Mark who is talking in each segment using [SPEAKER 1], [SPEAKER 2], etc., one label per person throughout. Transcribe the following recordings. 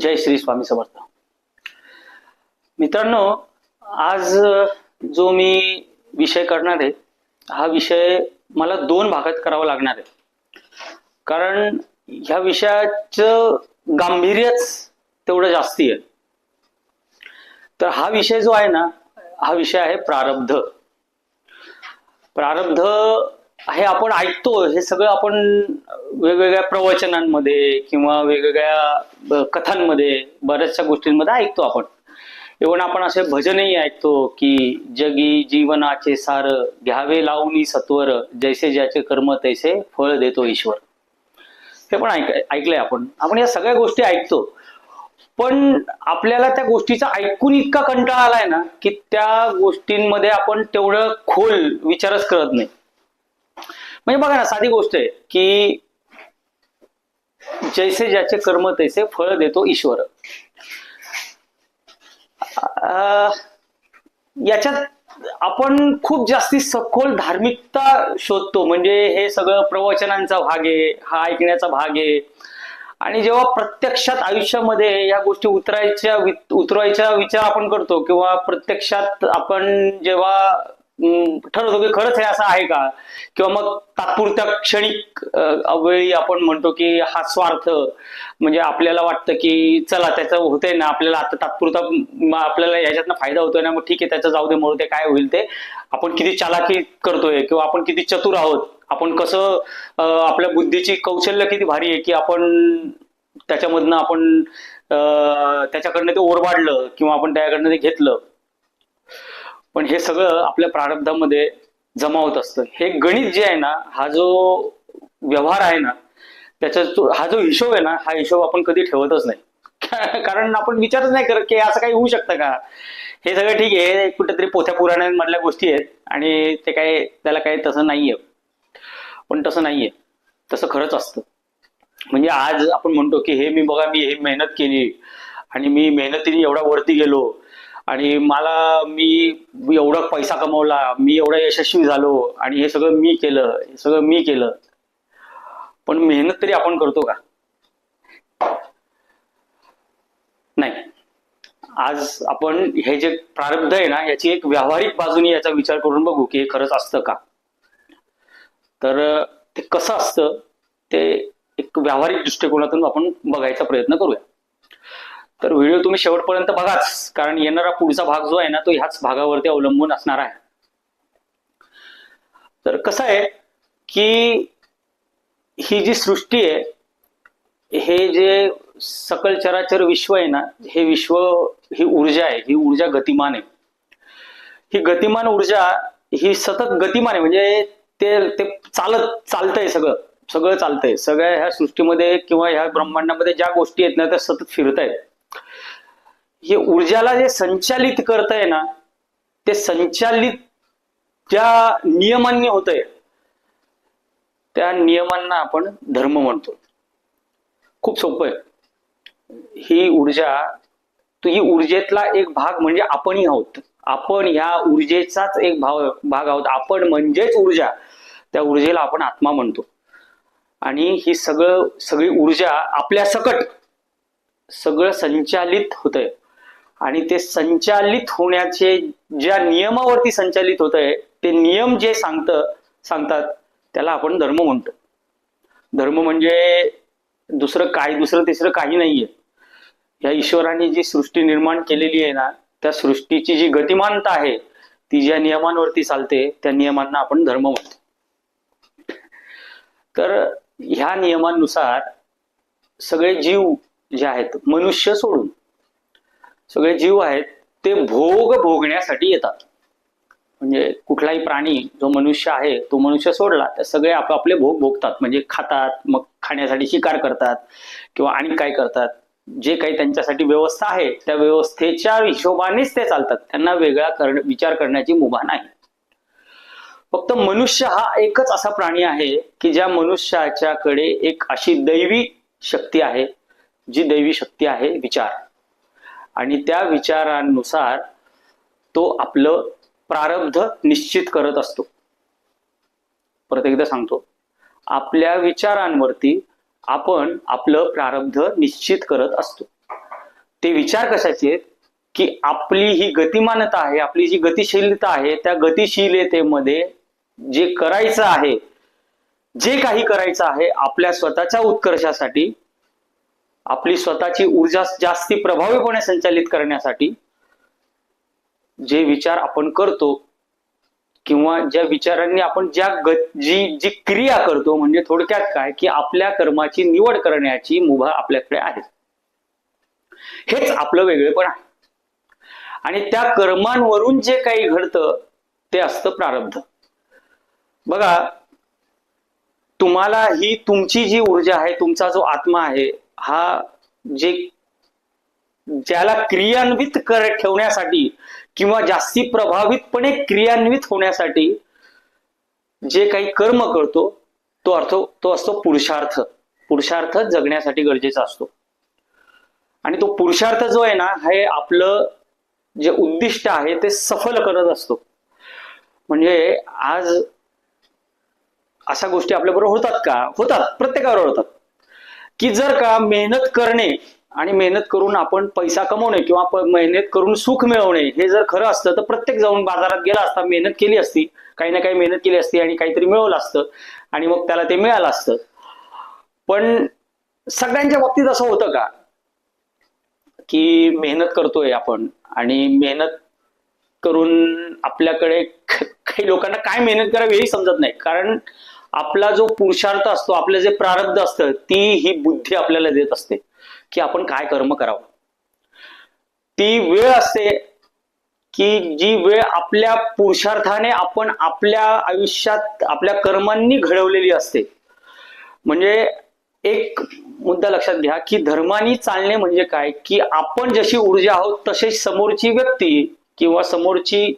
[SPEAKER 1] जय श्री स्वामी समर्थ. मित्रांनो आज जो मी विषय करणार आहे हा विषय मला दोन भागात करावा लागणार आहे. कारण ह्या विषयाचं गांभीर्यच तेवढं जास्ती आहे. तर हा विषय जो आहे ना हा विषय आहे प्रारब्ध. प्रारब्ध हे आपण ऐकतो हे सगळं आपण वेगवेगळ्या प्रवचनांमध्ये किंवा वेगवेगळ्या कथांमध्ये बऱ्याचशा गोष्टींमध्ये ऐकतो आपण. इव्हन आपण असे भजनही ऐकतो की जगी जीवनाचे सार घ्यावे लावणी सत्वर जैसे ज्याचे कर्म तैसे फळ देतो ईश्वर. हे पण ऐक ऐकलंय आपण. आपण या सगळ्या गोष्टी ऐकतो. पण आपल्याला त्या गोष्टीचा ऐकून इतका कंटाळा आलाय ना की त्या गोष्टींमध्ये आपण तेवढं खोल विचारच करत नाही. म्हणजे बघा ना साधी गोष्ट आहे की जैसे ज्याचे कर्म तैसे फळ देतो ईश्वर. अं, याच्यात आपण खूप जास्ती सखोल धार्मिकता शोधतो. म्हणजे हे सगळं प्रवचनांचा भाग आहे हा ऐकण्याचा भाग आहे. आणि जेव्हा प्रत्यक्षात आयुष्यामध्ये या गोष्टी उतरायच्या उतरवायचा विचार आपण करतो किंवा प्रत्यक्षात आपण जेव्हा ठरवतो की खरंच हे असं आहे का? किंवा मग तात्पुरत्या क्षणिक वेळी आपण म्हणतो की हा स्वार्थ म्हणजे आपल्याला वाटतं की चला त्याचं होतंय ना आपल्याला आता तात्पुरता आपल्याला याच्यातनं फायदा होतोय ना मग ठीक आहे त्याचं जाऊ दे मरू ते काय होईल ते. आपण किती चालाकी करतोय किंवा आपण किती चतुर आहोत आपण कसं आपल्या बुद्धीची कौशल्य किती भारी आहे की आपण त्याच्यामधनं आपण त्याच्याकडनं ते ओरबाडलं किंवा आपण त्याच्याकडनं ते घेतलं. पण हे सगळं आपल्या प्रारब्धामध्ये जमा होत असतं. हे गणित जे आहे ना हा जो व्यवहार आहे ना त्याचा हा जो हिशोब आहे ना हा हिशोब आपण कधी ठेवतच नाही. कारण आपण विचारच नाही करत की असं काही होऊ शकतं का? हे सगळं ठीक आहे कुठेतरी पोथ्या पुराण्यांमधल्या गोष्टी आहेत आणि ते काय त्याला काही तसं नाहीये. पण तसं नाहीये. तसं खरंच असतं. म्हणजे आज आपण म्हणतो की हे मी बघा मी हे मेहनत केली आणि मी मेहनतीने एवढा वरती गेलो. आणि मला मी एवढा पैसा कमवला मी एवढा यशस्वी झालो आणि हे सगळं मी केलं हे सगळं मी केलं. पण मेहनत तरी आपण करतो का? नाही. आज आपण हे जे प्रारब्ध आहे ना याची एक व्यावहारिक बाजूने याचा विचार करून बघू की हे खरंच असतं का? तर ते कसं असतं ते एक व्यावहारिक दृष्टिकोनातून आपण बघायचा प्रयत्न करूया. तर व्हिडिओ तुम्ही शेवटपर्यंत बघाच कारण येणारा पुढचा भाग जो आहे ना तो ह्याच भागावरती अवलंबून असणार आहे. तर कसं आहे की ही जी सृष्टी आहे हे जे सकल चराचर विश्व आहे ना हे विश्व ही ऊर्जा आहे ही ऊर्जा गतिमान आहे. ही गतिमान ऊर्जा ही सतत गतिमान आहे म्हणजे ते ते चालत चालतंय सगळं सगळं चालतंय. सगळ्या ह्या सृष्टीमध्ये किंवा ह्या ब्रह्मांडामध्ये ज्या गोष्टी आहेत ना त्या सतत फिरत आहेत हे ऊर्जाला जे संचालित करतंय ना ते संचालित ज्या नियमांनी होतंय. त्या नियमांना आपण धर्म म्हणतो. खूप सोपं आहे. ही ऊर्जा तो ही ऊर्जेतला एक भाग म्हणजे आपणही आहोत. आपण ह्या ऊर्जेचाच एक भाव भाग आहोत. आपण म्हणजेच ऊर्जा. त्या ऊर्जेला आपण आत्मा म्हणतो. आणि ही सगळं सगळी ऊर्जा आपल्या सकट सगळं संचालित होतंय. आणि ते संचालित होण्याचे ज्या नियमावरती संचालित होत आहे ते नियम जे सांगत सांगतात त्याला आपण धर्म म्हणतो. धर्म म्हणजे दुसरं काय दुसरं तिसरं काही नाहीये. या ईश्वराने जी सृष्टी निर्माण केलेली आहे ना त्या सृष्टीची जी गतिमानता आहे ती ज्या नियमांवरती चालते त्या नियमांना आपण धर्म म्हणतो. तर ह्या नियमांनुसार सगळे जीव जे आहेत मनुष्य सोडून सगळे जीव आहेत ते भोग भोगण्यासाठी येतात. म्हणजे कुठलाही प्राणी जो मनुष्य आहे तो मनुष्य सोडला तर सगळे आपापले भोग भोगतात. म्हणजे खातात मग खाण्यासाठी शिकार करतात किंवा आणि काय करतात. जे काही त्यांच्यासाठी व्यवस्था आहे त्या व्यवस्थेच्या हिशोबानेच ते चालतात. त्यांना वेगळा कर विचार करण्याची मुभा नाही. फक्त मनुष्य हा एकच असा प्राणी आहे की ज्या मनुष्याच्याकडे एक अशी दैवी शक्ती आहे जी दैवी शक्ती आहे विचार. आणि त्या विचारांनुसार तो आपलं प्रारब्ध निश्चित करत असतो. परत एकदा सांगतो. आपल्या विचारांवरती आपण आपलं प्रारब्ध निश्चित करत असतो. ते विचार कशाचे आहेत? की आपली ही गतिमानता आहे आपली जी गतिशीलता आहे त्या गतिशीलतेमध्ये जे करायचं आहे जे काही करायचं आहे आपल्या स्वतःच्या उत्कर्षासाठी आपली स्वतःची ऊर्जा जास्ती प्रभावीपणे संचालित करण्यासाठी जे विचार आपण करतो किंवा ज्या विचारांनी आपण ज्या ग जी जी क्रिया करतो म्हणजे थोडक्यात काय? की आपल्या कर्माची निवड करण्याची मुभा आपल्याकडे आहे. हेच आपलं वेगळेपण आहे. आणि त्या कर्मांवरून जे काही घडतं ते असतं प्रारब्ध. बघा तुम्हाला ही तुमची जी ऊर्जा आहे तुमचा जो आत्मा आहे हा जे ज्याला क्रियान्वित कर ठेवण्यासाठी किंवा जास्ती प्रभावितपणे क्रियान्वित होण्यासाठी जे काही कर्म करतो तो अर्थ तो असतो पुरुषार्थ. पुरुषार्थ जगण्यासाठी गरजेचा असतो. आणि तो पुरुषार्थ जो आहे ना हे आपलं जे उद्दिष्ट आहे ते सफल करत असतो. म्हणजे आज अशा गोष्टी आपल्याबरोबर होतात का? होतात प्रत्येकाबरोबर होतात. की जर का मेहनत करणे आणि मेहनत करून आपण पैसा कमवणे किंवा मेहनत करून सुख मिळवणे हे जर खरं असतं तर प्रत्येक जाऊन बाजारात गेला असता मेहनत केली असती काही ना काही मेहनत केली असती आणि काहीतरी मिळवलं असतं आणि मग त्याला ते मिळालं असतं. पण सगळ्यांच्या बाबतीत असं होतं का? की मेहनत करतोय आपण आणि मेहनत करून आपल्याकडे काही लोकांना काय मेहनत करावी हेही समजत नाही. कारण आपला जो पुरुषार्थ असतो आपलं जे प्रारब्ध असतं ती ही बुद्धी आपल्याला देत असते की आपण काय कर्म करावं. ती वेळ असते की जी वेळ आपल्या पुरुषार्थाने आपण आपल्या आयुष्यात आपल्या कर्मांनी घडवलेली असते. म्हणजे एक मुद्दा लक्षात घ्या की धर्मानी चालणे म्हणजे काय? की आपण जशी ऊर्जा आहोत तशी समोरची व्यक्ती किंवा समोरची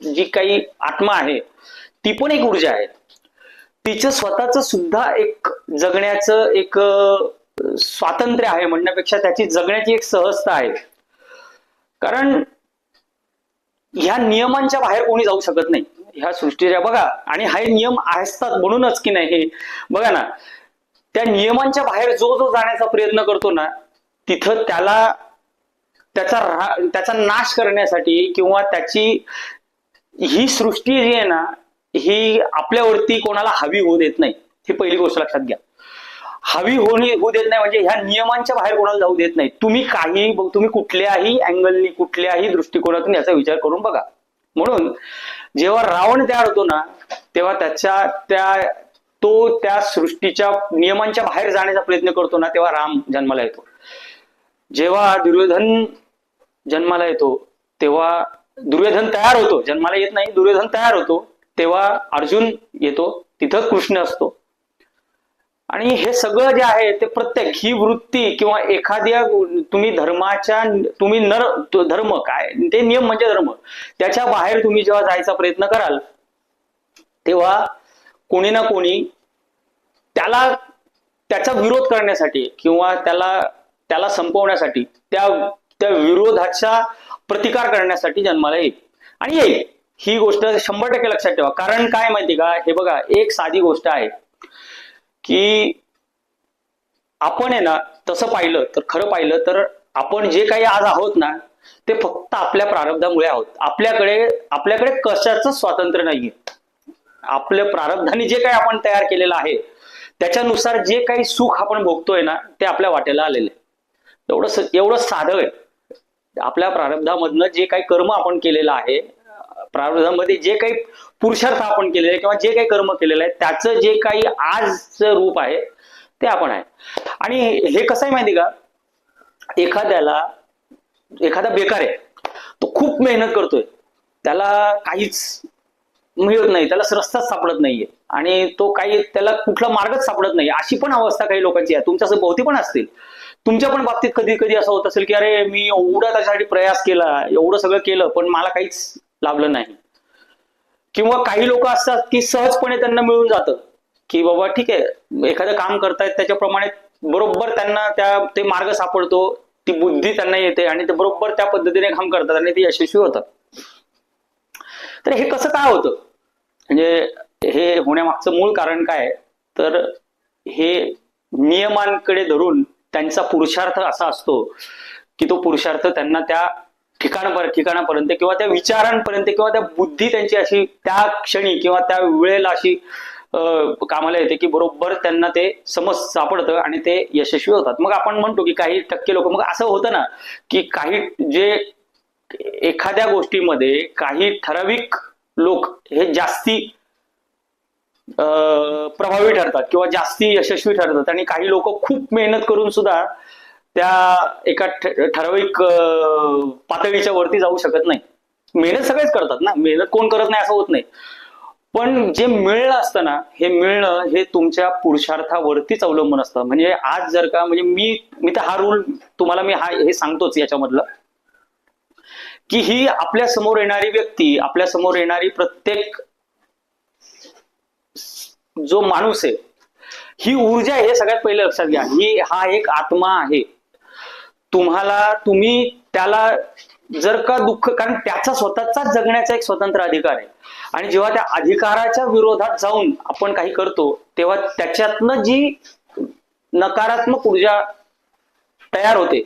[SPEAKER 1] जी काही आत्मा आहे ती पण एक ऊर्जा आहे. तिचं स्वतःच सुद्धा एक जगण्याचं एक स्वातंत्र्य आहे म्हणण्यापेक्षा त्याची जगण्याची एक सहजता आहे. कारण ह्या नियमांच्या बाहेर कोणी जाऊ शकत नाही. ह्या सृष्टीच्या बघा आणि हा नियम असतात म्हणूनच की नाही हे. बघा ना त्या नियमांच्या बाहेर जो जो जाण्याचा प्रयत्न करतो ना तिथं त्याला त्याचा रा- त्याचा नाश करण्यासाठी किंवा त्याची ही सृष्टी जी आहे ना ही आपल्यावरती कोणाला हवी होऊ देत नाही ही पहिली गोष्ट लक्षात घ्या. हवी होणे होऊ देत नाही म्हणजे ह्या नियमांच्या बाहेर कोणाला जाऊ देत नाही. तुम्ही काही तुम्ही कुठल्याही अँगलनी कुठल्याही दृष्टिकोनातून याचा विचार करून बघा. म्हणून जेव्हा रावण तयार होतो ना तेव्हा त्याच्या त्या तो त्या सृष्टीच्या नियमांच्या बाहेर जाण्याचा प्रयत्न करतो ना तेव्हा राम जन्माला येतो. जेव्हा दुर्योधन जन्माला येतो तेव्हा दुर्योधन तयार होतो. जन्माला येत नाही दुर्योधन तयार होतो. तेव्हा अर्जुन येतो तिथं कृष्ण असतो. आणि हे सगळं जे आहे ते प्रत्येक ही वृत्ती किंवा एखाद्या तुम्ही धर्माच्या तुम्ही नर धर्म काय ते नियम म्हणजे धर्म. त्याच्या बाहेर तुम्ही जेव्हा जायचा प्रयत्न कराल तेव्हा कोणी ना कोणी त्याला त्याचा विरोध करण्यासाठी किंवा त्याला त्याला संपवण्यासाठी त्या त्या विरोधाचा प्रतिकार करण्यासाठी जन्माला येईल. आणि येईल. ही गोष्ट शंभर टक्के लक्षात ठेवा. कारण काय माहिती का? हे बघा एक साधी गोष्ट आहे की आपण आहे ना तसं पाहिलं तर खरं पाहिलं तर आपण जे काही आज आहोत ना ते फक्त आपल्या प्रारब्धामुळे आहोत. आपल्याकडे आपल्याकडे कशाचं स्वातंत्र्य नाहीये. आपल्या प्रारब्धाने जे काही आपण तयार केलेलं आहे त्याच्यानुसार जे काही सुख आपण भोगतोय ना ते आपल्या वाटेला आलेलं आहे. एवढं एवढं साधं आहे. आपल्या प्रारब्धामधनं जे काही कर्म आपण केलेलं आहे प्रारब्धामध्ये जे काही पुरुषार्थ आपण केलेले किंवा जे काही कर्म केलेलं आहे त्याचं जे काही आजचं रूप आहे ते आपण आहे. आणि हे कसं आहे माहिती का? एखाद्याला एखादा बेकार आहे तो खूप मेहनत करतोय त्याला काहीच मिळत नाही त्याला रस्ताच सापडत नाहीये आणि तो काही त्याला कुठला मार्गच सापडत नाही. अशी पण अवस्था काही लोकांची आहे. तुमच्या भोवती पण असतील. तुमच्या पण बाबतीत कधी कधी असं होत असेल की अरे मी एवढा त्याच्यासाठी प्रयास केला एवढं सगळं केलं पण मला काहीच लाभलं नाही. किंवा काही लोक असतात की सहजपणे त्यांना मिळून जातं. की बाबा ठीक आहे एखादं काम करतायत त्याच्याप्रमाणे बरोबर त्यांना त्या ते मार्ग सापडतो ती बुद्धी त्यांना येते आणि ते बरोबर त्या पद्धतीने काम करतात आणि ते यशस्वी होतात. तर हे कसं काय होतं? म्हणजे हे होण्यामागचं मूळ कारण काय? तर हे नियमांकडे धरून त्यांचा पुरुषार्थ असा असतो की तो पुरुषार्थ त्यांना त्या ठिकाणापर्यंत ठिकाणापर्यंत किंवा त्या विचारांपर्यंत किंवा त्या बुद्धी त्यांची अशी त्या क्षणी किंवा त्या वेळेला अशी कामाला येते की बरोबर त्यांना ते समज सापडतं आणि ते यशस्वी होतात. मग आपण म्हणतो की काही टक्के लोक मग असं होतं ना की काही जे एखाद्या गोष्टीमध्ये काही ठराविक लोक हे जास्ती अं, प्रभावी ठरतात किंवा जास्ती यशस्वी ठरतात आणि काही लोक खूप मेहनत करून सुद्धा त्या एका ठराविक पातळीच्या वरती जाऊ शकत नाही. मेहनत सगळेच करतात ना. मेहनत कोण करत नाही असं होत नाही. पण जे मिळणं असतं ना हे मिळणं हे तुमच्या पुरुषार्थावरतीच अवलंबून असतं. म्हणजे आज जर का म्हणजे मी मी तर हा रूल तुम्हाला मी हा हे सांगतोच याच्यामधलं. की ही आपल्यासमोर येणारी व्यक्ती आपल्यासमोर येणारी प्रत्येक जो माणूस आहे ही ऊर्जा आहे हे सगळ्यात पहिले लक्षात घ्या. ही हा एक आत्मा आहे. तुम्हाला तुम्ही त्याला जर का दुःख कारण त्याचा स्वतःचा जगण्याचा एक स्वतंत्र अधिकार आहे. आणि जेव्हा त्या अधिकाराच्या विरोधात जाऊन आपण काही करतो तेव्हा त्याच्यातनं जी नकारात्मक ऊर्जा तयार होते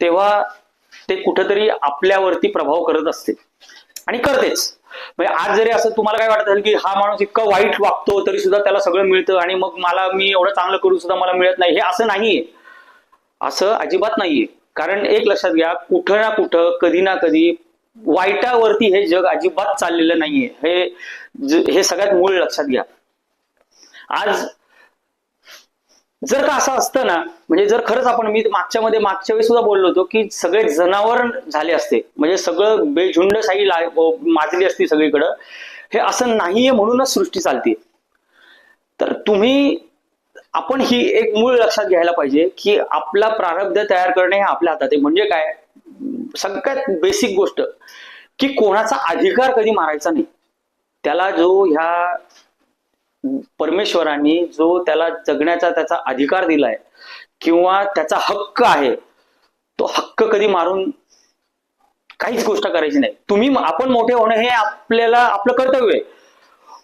[SPEAKER 1] तेव्हा ते कुठेतरी आपल्यावरती प्रभाव करत असते. आणि करतेच. म्हणजे आज जरी असं तुम्हाला काय वाटत असेल की हा माणूस इतका वाईट वागतो तरी सुद्धा त्याला सगळं मिळतं आणि मग मला मी एवढं चांगलं करून सुद्धा मला मिळत नाही. हे असं नाहीये. असं अजिबात नाहीये. कारण एक लक्षात घ्या कुठं ना कुठं कधी ना कधी वाईटावरती हे जग अजिबात चाललेलं नाहीये. हे हे सगळ्यात मूळ लक्षात घ्या. आज जर का असं असतं ना म्हणजे जर खरंच आपण मी मागच्या मध्ये मागच्या वेळी सुद्धा बोललो होतो की सगळे जनावर झाले असते. म्हणजे सगळं बेझुंड साई ला- माजली असती सगळीकडं. हे असं नाहीये म्हणूनच सृष्टी चालते तर तुम्ही आपण ही एक मूळ लक्षात घ्यायला पाहिजे की आपला प्रारब्ध तयार करणे हे आपल्या हातात आहे. म्हणजे काय? सगळ्यात बेसिक गोष्ट की कोणाचा अधिकार कधी मारायचा नाही. त्याला जो ह्या परमेश्वरांनी जो त्याला जगण्याचा त्याचा अधिकार दिलाय किंवा त्याचा हक्क आहे तो हक्क कधी मारून काहीच गोष्ट करायची नाही. तुम्ही आपण मोठे होणं हे आपल्याला आपलं कर्तव्य आहे.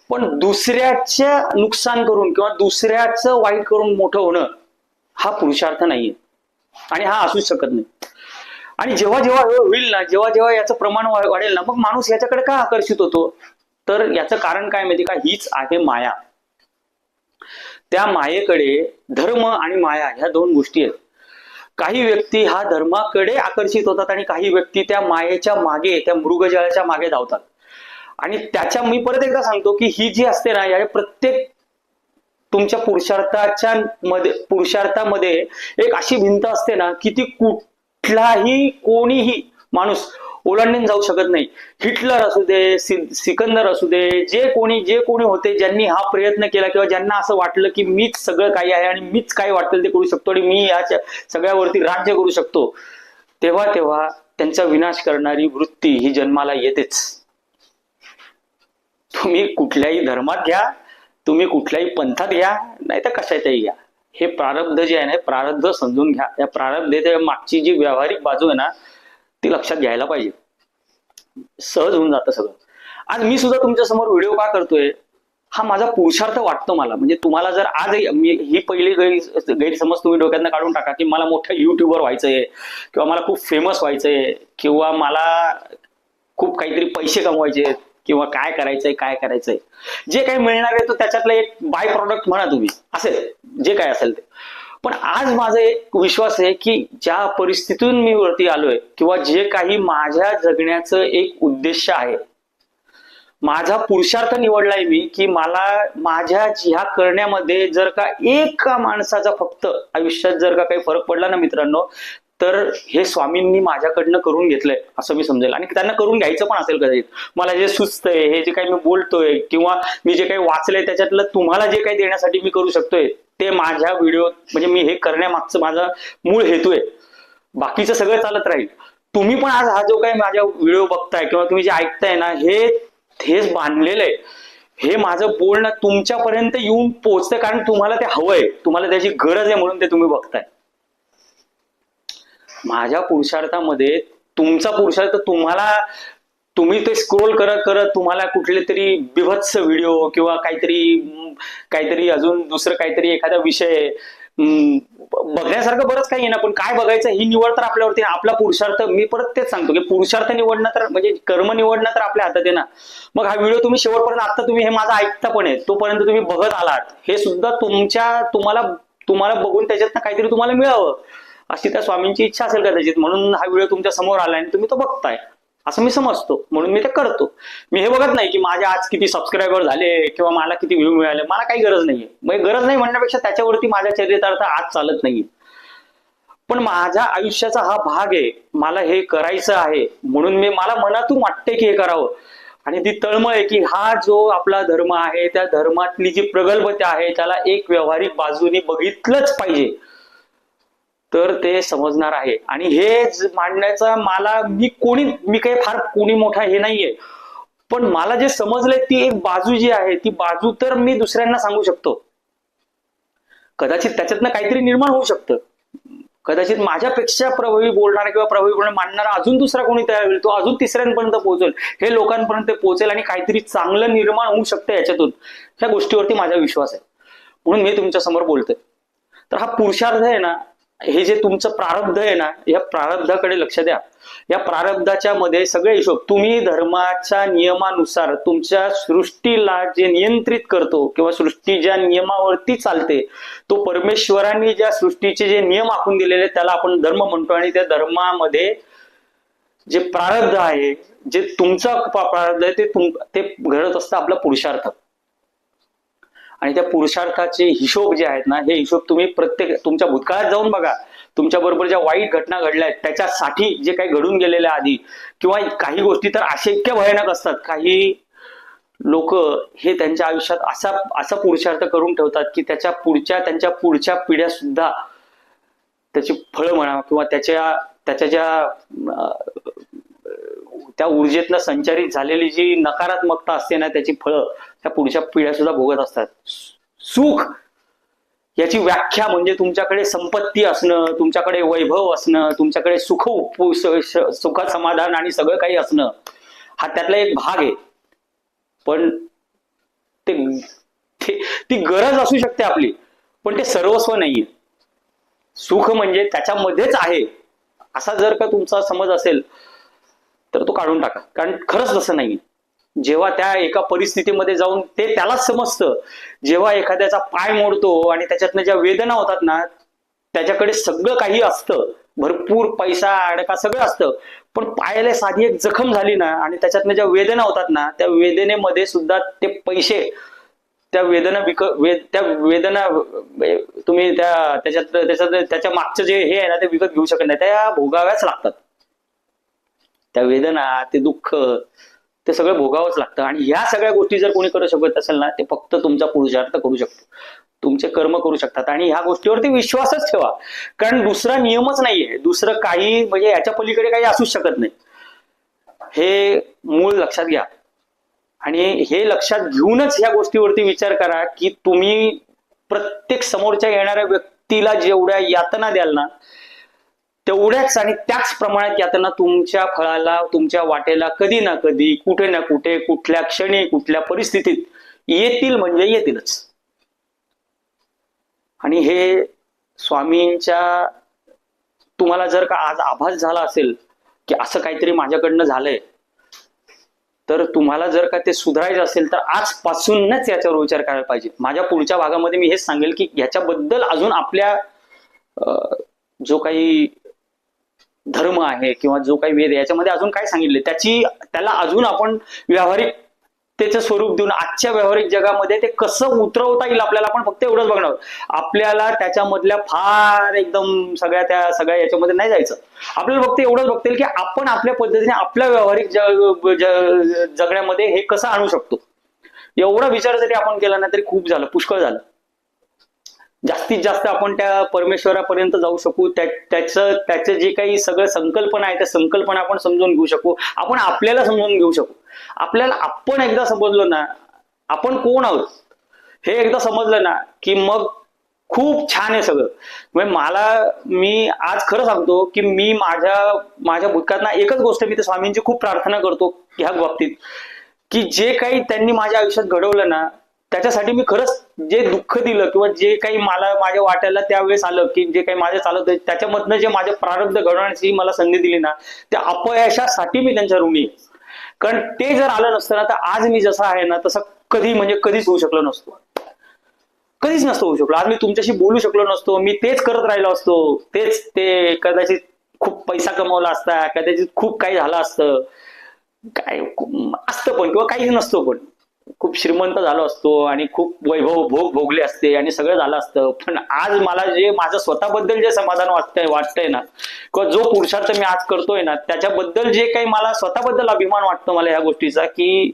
[SPEAKER 1] पण दुसऱ्याच्या नुकसान करून किंवा दुसऱ्याचं वाईट करून मोठं होणं हा पुरुषार्थ नाहीये. आणि हा असूच शकत नाही. आणि जेव्हा जेव्हा हे होईल ना जेव्हा जेव्हा याचं प्रमाण वाढेल ना मग माणूस याच्याकडे का आकर्षित होतो? तर याचं कारण काय माहिती का? हीच आहे माया. त्या मायेकडे धर्म आणि माया ह्या दोन गोष्टी आहेत. काही व्यक्ती हा धर्माकडे आकर्षित होतात आणि काही व्यक्ती त्या मायेच्या मागे त्या मृगजळाच्या मागे धावतात. आणि त्याच्या मी परत एकदा सांगतो की ही जी असते ना या प्रत्येक तुमच्या पुरुषार्थाच्या मध्ये पुरुषार्थामध्ये एक अशी भिंत असते ना की ती कुठलाही कोणीही माणूस ओलांडून जाऊ शकत नाही. हिटलर असू दे सिकंदर असू दे जे कोणी जे कोणी होते ज्यांनी हा प्रयत्न केला किंवा ज्यांना असं वाटलं की मीच सगळं काही आहे आणि मीच काय वाटेल ते करू शकतो आणि मी याच्या सगळ्यावरती राज्य करू शकतो. तेव्हा तेव्हा त्यांचा विनाश करणारी वृत्ती ही जन्माला येतेच. तुम्ही कुठल्याही धर्मात घ्या तुम्ही कुठल्याही पंथात घ्या नाही तर कशाच्याही घ्या. हे प्रारब्ध जे आहे ना प्रारब्ध समजून घ्या. या प्रारब्धेच्या मागची जी व्यावहारिक बाजू आहे ना ती लक्षात घ्यायला पाहिजे. सहज होऊन जातं सगळं. आज मी सुद्धा तुमच्यासमोर व्हिडिओ का करतोय हा माझा पुरुषार्थ वाटतो मला. म्हणजे तुम्हाला जर आज मी ही पहिली गैर गैरसमज तुम्ही डोक्यातनं काढून टाका की मला मोठं युट्यूबर व्हायचंय किंवा मला खूप फेमस व्हायचंय किंवा मला खूप काहीतरी पैसे कमवायचे आहेत किंवा काय करायचंय काय करायचंय. जे काही मिळणार आहे तो त्याच्यातलं एक बाय प्रॉडक्ट म्हणा तुम्ही. असेल. जे काय असेल ते. पण आज माझा एक विश्वास आहे की ज्या परिस्थितीतून मी वरती आलोय किंवा जे काही माझ्या जगण्याचं एक उद्देश आहे माझा पुरुषार्थ निवडलाय मी की मला माझ्या ह्या करण्यामध्ये जर का एका माणसाचा फक्त आयुष्यात जर का काही फरक पडला ना मित्रांनो तर हे स्वामींनी माझ्याकडनं करून घेतलंय असं मी समजेल. आणि त्यांना करून घ्यायचं पण असेल कदाचित मला जे सुचतंय हे जे काही मी बोलतोय किंवा मी जे काही वाचलंय त्याच्यातलं तुम्हाला जे काही देण्यासाठी मी करू शकतोय ते माझ्या व्हिडिओ म्हणजे मी हे करण्यामागचं माझा मूळ हेतू आहे. बाकीचं सगळं चालत राहील. तुम्ही पण आज हा जो काही माझ्या व्हिडिओ बघताय किंवा तुम्ही जे ऐकताय ना हे हेच बांधलेलं आहे हे माझं बोलणं तुमच्यापर्यंत येऊन पोहोचतंय कारण तुम्हाला ते हवंय. तुम्हाला त्याची गरज आहे म्हणून ते तुम्ही बघताय. माझ्या पुरुषार्थामध्ये तुमचा पुरुषार्थ तुम्हाला तुम्ही ते स्क्रोल करत करत तुम्हाला कुठले तरी बिभत्स व्हिडिओ किंवा काहीतरी काहीतरी अजून दुसरं काहीतरी एखादा विषय बघण्यासारखं बरंच काही आहे ना पण काय बघायचं ही निवड तर आपल्यावरती आपला पुरुषार्थ मी परत तेच सांगतो की पुरुषार्थ निवडणं तर म्हणजे कर्म निवडणं तर आपल्या हातात आहे ना. मग हा व्हिडिओ तुम्ही शेवटपर्यंत आता तुम्ही हे माझा ऐकता पण आहे तोपर्यंत तुम्ही बघत आलात. हे सुद्धा तुमच्या तुम्हाला तुम्हाला बघून त्याच्यातनं काहीतरी तुम्हाला मिळावं. अशी त्या स्वामींची इच्छा असेल कदाचित. म्हणून हा व्हिडिओ तुमच्यासमोर आला आणि तुम्ही तो बघताय. असं मी समजतो. म्हणून मी ते करतो. मी हे बघत नाही की माझ्या आज किती सबस्क्रायबर झाले किंवा मला किती व्ह्यू मिळाले. मला काही गरज नाहीये. म्हणजे गरज नाही म्हणण्यापेक्षा त्याच्यावरती माझ्या चरित्रार्थ आज चालत नाहीये. पण माझ्या आयुष्याचा हा भाग आहे. मला हे करायचं आहे. म्हणून मी मला मनातून वाटते की हे करावं. आणि ती तळमळ आहे की हा जो आपला धर्म आहे त्या धर्मातली जी प्रगल्भता आहे त्याला एक व्यावहारिक बाजूने बघितलंच पाहिजे. तर ते समजणार आहे. आणि हे मांडण्याचा मला मी कोणी मी काही फार कोणी मोठा हे नाहीये. पण मला जे समजलंय ती एक बाजू जी आहे ती बाजू तर मी दुसऱ्यांना सांगू शकतो. कदाचित त्याच्यातनं काहीतरी निर्माण होऊ शकतं. कदाचित माझ्यापेक्षा प्रभावी बोलणारा किंवा प्रभावीपणे मांडणारा अजून दुसरा कोणी तयार होईल तो अजून तिसऱ्यांपर्यंत पोहोचेल. हे लोकांपर्यंत पोहोचेल आणि काहीतरी चांगलं निर्माण होऊ शकतं याच्यातून. ह्या गोष्टीवरती माझा विश्वास आहे. म्हणून मी तुमच्यासमोर बोलतोय. तर हा पुरुषार्थ आहे ना हे जे तुमचं प्रारब्ध आहे ना या प्रारब्धाकडे लक्ष द्या. या प्रारब्धाच्या मध्ये सगळे हिशोब तुम्ही धर्माच्या नियमानुसार तुमच्या सृष्टीला जे नियंत्रित करतो किंवा सृष्टी ज्या नियमावरती चालते तो परमेश्वरांनी ज्या सृष्टीचे जे नियम आखून दिलेले त्याला आपण धर्म म्हणतो आणि त्या धर्मामध्ये जे प्रारब्ध आहे जे तुमचा प्रारब्ध आहे ते तुम ते घडत असतं आपला पुरुषार्थ आणि त्या पुरुषार्थाचे हिशोब जे आहेत ना हे हिशोब तुम्ही प्रत्येक तुमच्या भूतकाळात जाऊन बघा. तुमच्या बरोबर ज्या वाईट घटना घडल्या आहेत त्याच्यासाठी जे काही घडून गेलेल्या आधी किंवा काही गोष्टी तर अशा इतक्या भयानक असतात. काही लोक हे त्यांच्या आयुष्यात असा असा पुरुषार्थ करून ठेवतात की त्याच्या पुढच्या त्यांच्या पुढच्या पिढ्या सुद्धा त्याची फळं म्हणा किंवा त्याच्या त्याच्या ज्या त्या ऊर्जेतनं संचारित झालेली जी नकारात्मकता असते ना त्याची फळं त्या पुढच्या पिढ्या सुद्धा भोगत असतात. सुख याची व्याख्या म्हणजे तुमच्याकडे संपत्ती असणं तुमच्याकडे वैभव असणं तुमच्याकडे सुख उप- सुख समाधान आणि सगळं काही असणं हा त्यातला एक भाग आहे. पण ते ते- ती गरज असू शकते आपली पण ते सर्वस्व नाहीये. सुख म्हणजे त्याच्यामध्येच आहे. असा जर का तुमचा समज असेल तर तो काढून टाका. कारण खरंच तसं नाही जेव्हा त्या एका परिस्थितीमध्ये जाऊन ते त्यालाच समजतं. जेव्हा एखाद्याचा पाय मोडतो आणि त्याच्यातनं ज्या वेदना होतात ना त्याच्याकडे सगळं काही असतं. भरपूर पैसा अडका सगळं असतं. पण पायाला साधी एक जखम झाली ना आणि त्याच्यातनं ज्या वेदना होतात ना त्या वेदनेमध्ये सुद्धा ते पैसे त्या वेदना विक वेद त्या वेदना म्हणजे तुम्ही त्या त्याच्यात त्याच्यात त्याच्या मागचं जे हे आहे ना ते विकत घेऊ शकत नाही. त्या भोगाव्याच लागतात. त्या वेदना ते दुःख ते सगळं भोगावंच लागतं. आणि ह्या सगळ्या गोष्टी जर कोणी करू शकत असेल ना ते फक्त तुमचा पुरुषार्थ करू शकतो. तुमचे कर्म करू शकतात. आणि ह्या गोष्टीवरती विश्वासच ठेवा. कारण दुसरा नियमच नाहीये. दुसरं काही म्हणजे याच्या पलीकडे काही असूच शकत नाही. हे मूळ लक्षात घ्या. आणि हे लक्षात घेऊनच ह्या गोष्टीवरती विचार करा की तुम्ही प्रत्येक समोरच्या येणाऱ्या व्यक्तीला जेवढ्या यातना द्याल ना तेवढ्याच आणि त्याच प्रमाणात यातना तुमच्या फळाला तुमच्या वाटेला कधी ना कधी कुठे ना कुठे कुठल्या क्षणी कुठल्या परिस्थितीत येतील म्हणजे येतीलच. आणि हे स्वामींच्या तुम्हाला जर का आज आभास झाला असेल की असं काहीतरी माझ्याकडनं झालंय तर तुम्हाला जर का ते सुधारायचं असेल तर आजपासूनच याच्यावर विचार करायला पाहिजे. माझ्या पुढच्या भागामध्ये मी हेच सांगेल की याच्याबद्दल अजून आपल्या जो काही धर्म आहे किंवा जो काही वेद आहे याच्यामध्ये अजून काय सांगितले त्याची त्याला अजून आपण व्यावहारिक त्याचं स्वरूप देऊन आजच्या व्यावहारिक जगामध्ये ते कसं उतरवता येईल आपल्याला आपण फक्त एवढंच बघणार आपल्याला त्याच्यामधल्या फार एकदम सगळ्या त्या सगळ्या याच्यामध्ये नाही जायचं. आपल्याला फक्त एवढंच बघता येईल की आपण आपल्या पद्धतीने आपल्या व्यावहारिक जग जगण्यामध्ये हे कसं आणू शकतो? एवढा विचार जरी आपण केला ना तरी खूप झालं पुष्कळ झालं. जास्तीत जास्त आपण त्या परमेश्वरापर्यंत जाऊ शकू. त्या- त्याचं त्याचं जे काही सगळं संकल्पना आहे त्या संकल्पना आपण समजून घेऊ शकू. आपण आपल्याला समजून घेऊ शकू. आपल्याला आपण एकदा समजलो ना आपण कोण आहोत? हे एकदा समजलं ना की मग खूप छान आहे सगळं. म्हणजे मला मी आज खरं सांगतो की मी माझ्या माझ्या भूतकाळात ना एकच गोष्ट मी त्या स्वामींची खूप प्रार्थना करतो ह्या बाबतीत. की जे काही त्यांनी माझ्या आयुष्यात घडवलं ना त्याच्यासाठी मी खरंच जे दुःख दिलं किंवा जे काही मला माझ्या वाट्याला त्यावेळेस आलं की जे काही माझं चालत त्याच्यामधनं जे माझे प्रारब्ध घडवण्याची मला संधी दिली ना त्या अपयशासाठी मी त्यांच्या ऋणी कारण ते जर आलं नसतं ना तर आज मी जसा आहे ना तसं कधी म्हणजे कधीच होऊ शकलो नसतो. कधीच नसतो होऊ शकलो. आज मी तुमच्याशी बोलू शकलो नसतो. मी तेच करत राहिलो असतो. तेच ते कदाचित खूप पैसा कमवला असता कदाचित खूप काही झालं असतं. काय असतं पण किंवा काहीच नसतो पण. खूप श्रीमंत झालो असतो आणि खूप वैभव भोग भोगले असते आणि सगळं झालं असतं. पण आज मला जे माझं स्वतःबद्दल जे समाधान वाटतंय वाटतंय ना किंवा जो पुरुषार्थ मी आज करतोय ना त्याच्याबद्दल जे काही मला स्वतःबद्दल अभिमान वाटतो मला या गोष्टीचा की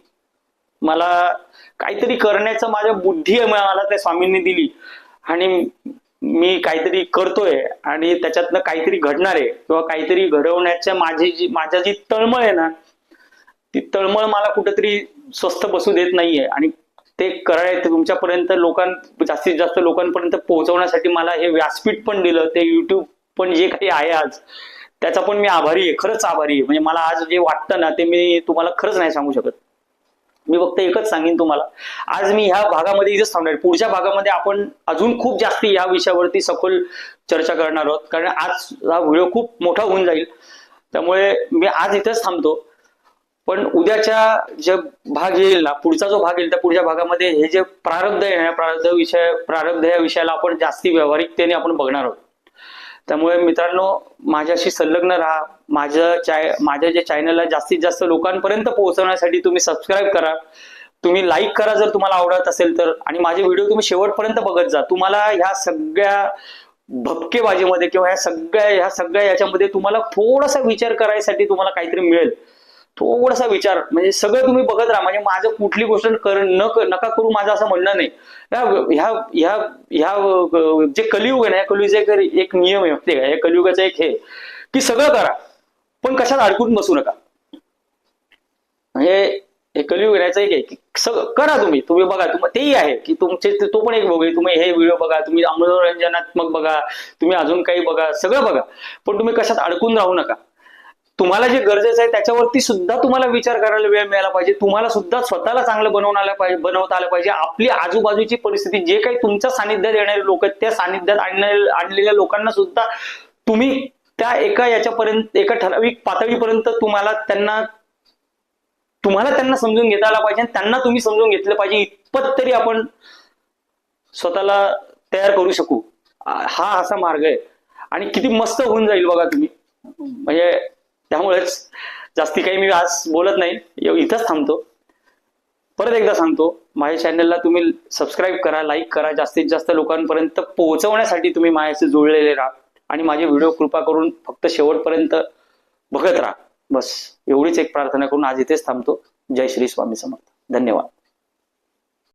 [SPEAKER 1] मला काहीतरी करण्याचं माझ्या बुद्धी आहे मला त्या स्वामींनी दिली आणि मी काहीतरी करतोय आणि त्याच्यातनं काहीतरी घडणार आहे किंवा काहीतरी घडवण्याच्या माझी जी माझ्या जी तळमळ आहे ना ती तळमळ मला कुठेतरी स्वस्त बसू देत नाहीये. आणि ते करायचं तुमच्यापर्यंत लोकां जास्तीत जास्त लोकांपर्यंत पोहोचवण्यासाठी मला हे व्यासपीठ पण दिलं. ते युट्यूब पण जे काही आहे आज त्याचा पण मी आभारी आहे. खरंच आभारी आहे. म्हणजे मला आज जे वाटतं ना ते मी तुम्हाला खरंच नाही सांगू शकत. मी फक्त एकच सांगेन तुम्हाला. आज मी ह्या भागामध्ये इथेच थांबणार पुढच्या भागामध्ये आपण अजून खूप जास्त या विषयावरती सखोल चर्चा करणार आहोत. कारण आज हा व्हिडिओ खूप मोठा होऊन जाईल. त्यामुळे मी आज इथेच थांबतो. पण उद्याच्या जे भाग येईल ना पुढचा जो भाग येईल त्या पुढच्या भागामध्ये हे जे प्रारब्ध आहे ना प्रारब्ध विषय प्रारब्ध या विषयाला आपण जास्ती व्यावहारिकतेने आपण बघणार आहोत. त्यामुळे मित्रांनो माझ्याशी संलग्न राहा. माझं चाय माझ्या जे चॅनलला जास्तीत जास्त लोकांपर्यंत पोहोचवण्यासाठी तुम्ही सबस्क्राईब करा. तुम्ही लाईक करा जर तुम्हाला आवडत असेल तर. आणि माझे व्हिडिओ तुम्ही शेवटपर्यंत बघत जा. तुम्हाला ह्या सगळ्या भपकेबाजीमध्ये किंवा ह्या सगळ्या ह्या सगळ्या याच्यामध्ये तुम्हाला थोडासा विचार करायसाठी तुम्हाला काहीतरी मिळेल. थोडासा विचार. म्हणजे सगळं तुम्ही बघत राहा. म्हणजे माझं कुठली गोष्ट कर न नका करू माझं असं म्हणणं नाही. ह्या ह्या ह्या ह्या जे कलियुग आहे ना या कलियुगाचा एक नियम आहे. ते का या कलियुगाचा एक हे. की सगळं करा पण कशात अडकून बसू नका. म्हणजे हे कलियुग येण्याचं एक आहे. की सगळं करा तुम्ही. तुम्ही बघा तुम तेही आहे की तुमचे तो पण एक बघू तुम्ही हे व्हिडिओ बघा तुम्ही मनोरंजनात्मक बघा तुम्ही अजून काही बघा सगळं बघा. पण तुम्ही कशात अडकून राहू नका. तुम्हाला जे गरजेचं आहे त्याच्यावरती सुद्धा तुम्हाला विचार करायला वेळ मिळाला पाहिजे. तुम्हाला सुद्धा स्वतःला चांगलं बनवून आलं पाहिजे बनवता आलं पाहिजे. आपली आजूबाजूची परिस्थिती जे काही तुमच्या सानिध्यात येणारे लोक आहेत त्या सानिध्यात आणलेल्या लोकांना सुद्धा तुम्ही त्या एका याच्यापर्यंत एका ठराविक पातळीपर्यंत तुम्हाला त्यांना तुम्हाला त्यांना समजून घेता आला पाहिजे आणि त्यांना तुम्ही समजून घेतलं पाहिजे. इतपत तरी आपण स्वतःला तयार करू शकू. हा असा मार्ग आहे. आणि किती मस्त होऊन जाईल बघा तुम्ही. म्हणजे त्यामुळेच जास्ती काही मी आज बोलत नाही. इथंच थांबतो. परत एकदा सांगतो माझ्या चॅनलला तुम्ही सबस्क्राईब करा लाईक करा. जास्तीत जास्त लोकांपर्यंत पोहोचवण्यासाठी तुम्ही माझ्याशी जुळलेले राहा. आणि माझे व्हिडिओ कृपा करून फक्त शेवटपर्यंत बघत राहा. बस एवढीच एक प्रार्थना करून आज इथेच थांबतो. जय श्री स्वामी समर्थ. धन्यवाद.